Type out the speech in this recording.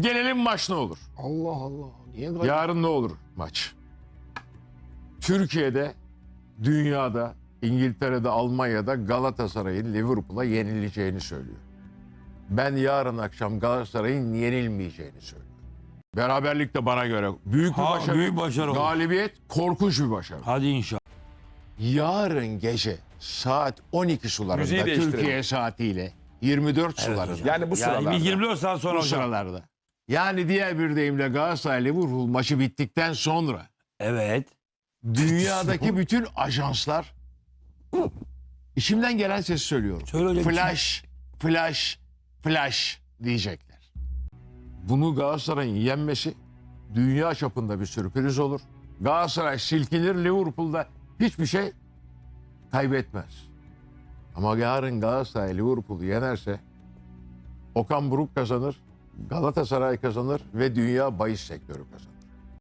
Gelelim maç ne olur? Allah Allah. Niye? Yarın ne olur maç? Türkiye'de, dünyada, İngiltere'de, Almanya'da Galatasaray'ın Liverpool'a yenileceğini söylüyor. Ben yarın akşam Galatasaray'ın yenilmeyeceğini söylüyorum. Beraberlik de bana göre büyük bir Ha, başarı. büyük başarı olur. Galibiyet korkunç bir başarı. Hadi inşallah. Yarın gece saat 12 sularında Müziği değiştirelim. Türkiye saatiyle 24 sularında. Yani bu sıralarda. Yani bir 24 saat sonra bu hocam. sıralarda. Yani diğer bir deyimle Galatasaray Liverpool maçı bittikten sonra Evet. dünyadaki bütün ajanslar içimden gelen sesi söylüyorum. Söyle hocam. Flash, flash, flash diyecekler. Bunu Galatasaray'ın yenmesi dünya çapında bir sürpriz olur. Galatasaray silkinir Liverpool'da hiçbir şey kaybetmez. Ama yarın Galatasaray Liverpool'u yenerse Okan Buruk kazanır, Galatasaray kazanır ve dünya bahis sektörü kazanır.